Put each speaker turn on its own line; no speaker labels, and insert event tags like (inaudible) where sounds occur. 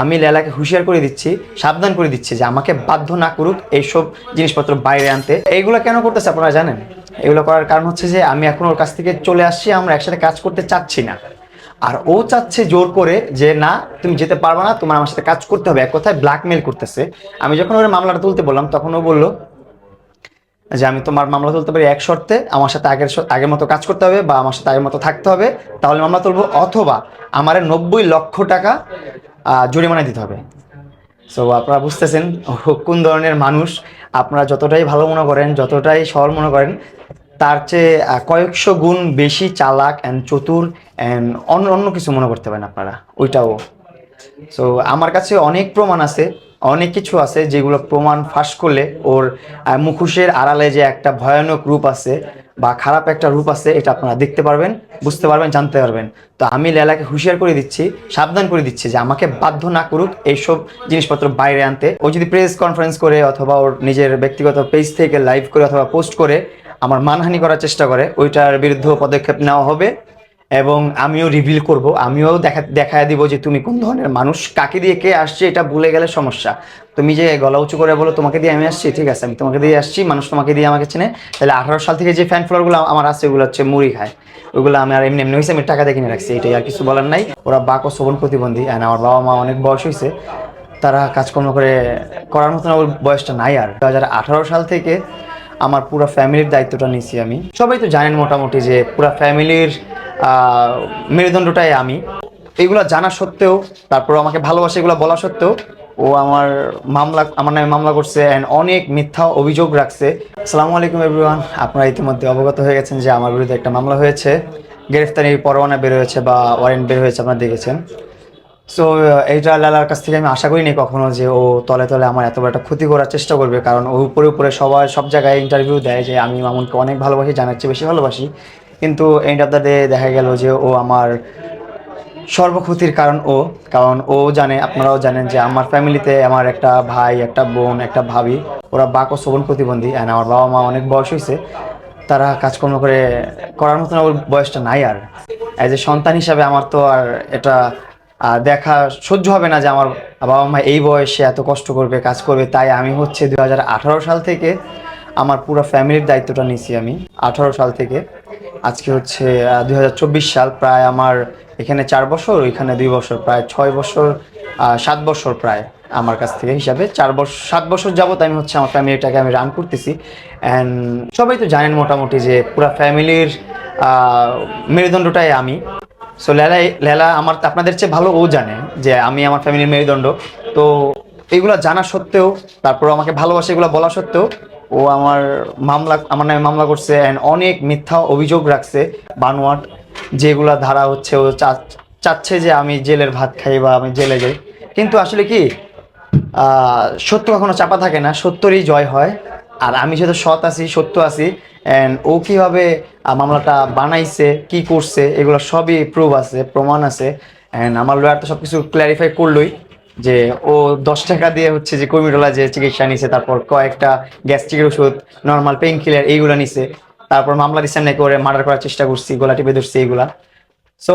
আমি লেলাকে হুঁশিয়ার করে দিচ্ছি, সাবধান করে দিচ্ছি যে আমাকে বাধ্য না করুক এইসব জিনিসপত্র বাইরে আনতে। এইগুলো কেন করতেছে আপনারা জানেন? এগুলো করার কারণ হচ্ছে যে আমি এখন ওর কাছ থেকে চলে আসছি, আমরা একসাথে কাজ করতে চাচ্ছি না। আর ও চাচ্ছে জোর করে যে, না, তুমি যেতে পারবে না, তোমার আমার সাথে কাজ করতে হবে। এক কথায় ব্ল্যাকমেল করতেছে। আমি যখন ওর মামলাটা তুলতে বললাম, তখন ও বলল যে, আমি তোমার মামলা তুলতে পারি এক শর্তে, আমার সাথে আগের আগের মতো কাজ করতে হবে বা আমার সাথে আগের মতো থাকতে হবে। তাহলে মামলা তুলবো অথবা আমার নব্বই লক্ষ টাকা জরিমানা দিতে হবে। সো আপনারা বুঝতেছেন (laughs) কোন ধরনের মানুষ আপনারা যতটাই ভালো মনে করেন, যতটাই সরল মনে করেন, তার চেয়ে কয়েকশো গুণ বেশি চালাক অ্যান্ড চতুর অ্যান্ড অন্য অন্য কিছু মনে করতে পারেন আপনারা। ওইটাও। সো আমার কাছে অনেক প্রমাণ আছে, অনেক কিছু আছে যেগুলো প্রমাণ ফাঁস করলে ওর মুখোশের আড়ালে যে একটা ভয়ানক রূপ আছে বা খারাপ একটা রূপ আছে, এটা আপনারা দেখতে পারবেন, বুঝতে পারবেন, জানতে পারবেন। তো আমি লেলাকে হুঁশিয়ার করে দিচ্ছি, সাবধান করে দিচ্ছি যে আমাকে বাধ্য না করুক এইসব জিনিসপত্র বাইরে আনতে। ও যদি প্রেস কনফারেন্স করে অথবা ওর নিজের ব্যক্তিগত পেজ থেকে লাইভ করে অথবা পোস্ট করে আমার মানহানি করার চেষ্টা করে, ওইটার বিরুদ্ধে পদক্ষেপ নেওয়া হবে। এবং আমিও রিভিল করব, আমিও দেখা, দেখায় দিব যে তুমি কোন ধরনের মানুষ, কাকে দিয়ে কে আসছে এটা ভুলে গেলে সমস্যা। তুমি যে গলা উঁচু করে বলো, তোমাকে দিয়ে আমি আসছি, ঠিক আছে, আমি তোমাকে দিয়ে আসছি, মানুষ তোমাকে দিয়ে আমাকে চেনে। তাহলে আঠারো সাল থেকে যে ফ্যান ফলোয়ারগুলো আমার আছে, ওগুলো হচ্ছে মুড়ি খায়। ওগুলো আমি আর এমনি এমনি হয়েছে আমি টাকা দিয়ে কিনে রাখছি, এটাই আর কিছু বলার নাই। ওরা বাক ও শ্রবণ প্রতিবন্ধী অ্যান্ড আমার বাবা মা অনেক বয়স হয়েছে তারা কাজকর্ম করে করার মতন ওর বয়সটা নাই আর। দু হাজার আঠারো সাল থেকে আমার পুরো ফ্যামিলির দায়িত্বটা নিয়েছি আমি। সবাই তো জানেন মোটামুটি যে পুরো ফ্যামিলির মেরুদণ্ডটাই আমি। এগুলো জানা সত্ত্বেও, তারপর আমাকে ভালোবাসে এগুলো বলা সত্ত্বেও, ও আমার মামলা, আমার নামে মামলা করছে অ্যান্ড অনেক মিথ্যা অভিযোগ রাখছে। আসসালামু আলাইকুম এভরিওয়ান আপনারা ইতিমধ্যে অবগত হয়ে গেছেন যে আমার বিরুদ্ধে একটা মামলা হয়েছে। গ্রেফতারি পরোয়ানা বের হয়েছে বা ওয়ারেন্ট বের হয়েছে, আপনারা দেখেছেন। সো এইটা লালার কাছ থেকে আমি আশা করিনি কখনো যে ও তলে তলে আমার এত বড় একটা ক্ষতি করার চেষ্টা করবে। কারণ ও উপরে উপরে সবাই সব জায়গায় ইন্টারভিউ দেয় যে আমি মামুনকে অনেক ভালোবাসি জানার চেয়ে বেশি ভালোবাসি। কিন্তু এন্ড অফ দ্য ডে দেখা গেল যে ও আমার সর্বক্ষতির কারণ ও কারণ ও জানে, আপনারাও জানেন যে আমার ফ্যামিলিতে আমার একটা ভাই, একটা বোন, একটা ভাবি, ওরা বাক ও শ্রবণ প্রতিবন্ধী অ্যান্ড আমার বাবা মা অনেক বয়স হয়েছে, তারা কাজকর্ম করে করার মতন ওর বয়সটা নাই আর। অ্যাজ এ সন্তান হিসাবে আমার তো আর এটা দেখা সহ্য হবে না যে আমার বাবা মা এই বয়সে এত কষ্ট করবে, কাজ করবে, তাই আমি হচ্ছে দু হাজার আঠারো সাল থেকে আমার পুরো ফ্যামিলির দায়িত্বটা নিয়েছি আমি। আঠারো সাল থেকে। আজকে হচ্ছে দু হাজার চব্বিশ সাল প্রায় আমার এখানে চার বছর, ওইখানে দুই বছর, প্রায় ছয় বছর সাত বছর প্রায় আমার কাছ থেকে হিসাবে। চার বছর সাত বছর যাবত আমি হচ্ছে আমার ফ্যামিলিটাকে আমি রান করতেছি। অ্যান্ড সবাই তো জানেন মোটামুটি যে পুরো ফ্যামিলির মেরুদণ্ডটাই আমি। সো লেলা লেলা আমার, আপনাদের চেয়ে ভালো ও জানে যে আমি আমার ফ্যামিলির মেরুদণ্ড। তো, এগুলো জানা সত্ত্বেও তারপর আমাকে ভালোবাসে এগুলো বলা সত্ত্বেও ও আমার মামলা আমার নামে মামলা করছে অ্যান্ড অনেক মিথ্যা অভিযোগ রাখছে বানোয়াট, যেগুলা ধারা হচ্ছে ও চাচ্ছে যে আমি জেলের ভাত খাই বা আমি জেলে যাই। কিন্তু আসলে কি সত্য কখনো চাপা থাকে না, সত্যরই জয় হয়। আর আমি যেহেতু সৎ আছি, সত্য আছি অ্যান্ড ও কীভাবে মামলাটা বানাইছে, কি করছে, এগুলো সবই প্রুফ আছে, প্রমাণ আছে। অ্যান্ড আমার লয়ার তো সব কিছু ক্ল্যারিফাই করলোই। যে ও দশ টাকা দিয়ে হচ্ছে যে কর্মীটোলা যে চিকিৎসা নিছে, তারপর কয়েকটা গ্যাস্ট্রিকের ওষুধ নর্মাল পেইন কিলার এইগুলো নিছে। তারপর মামলা দিচ্ছেন নাকি ওরে মার্ডার করার চেষ্টা করছি, গোলা টিপে ধরছি এইগুলা। সো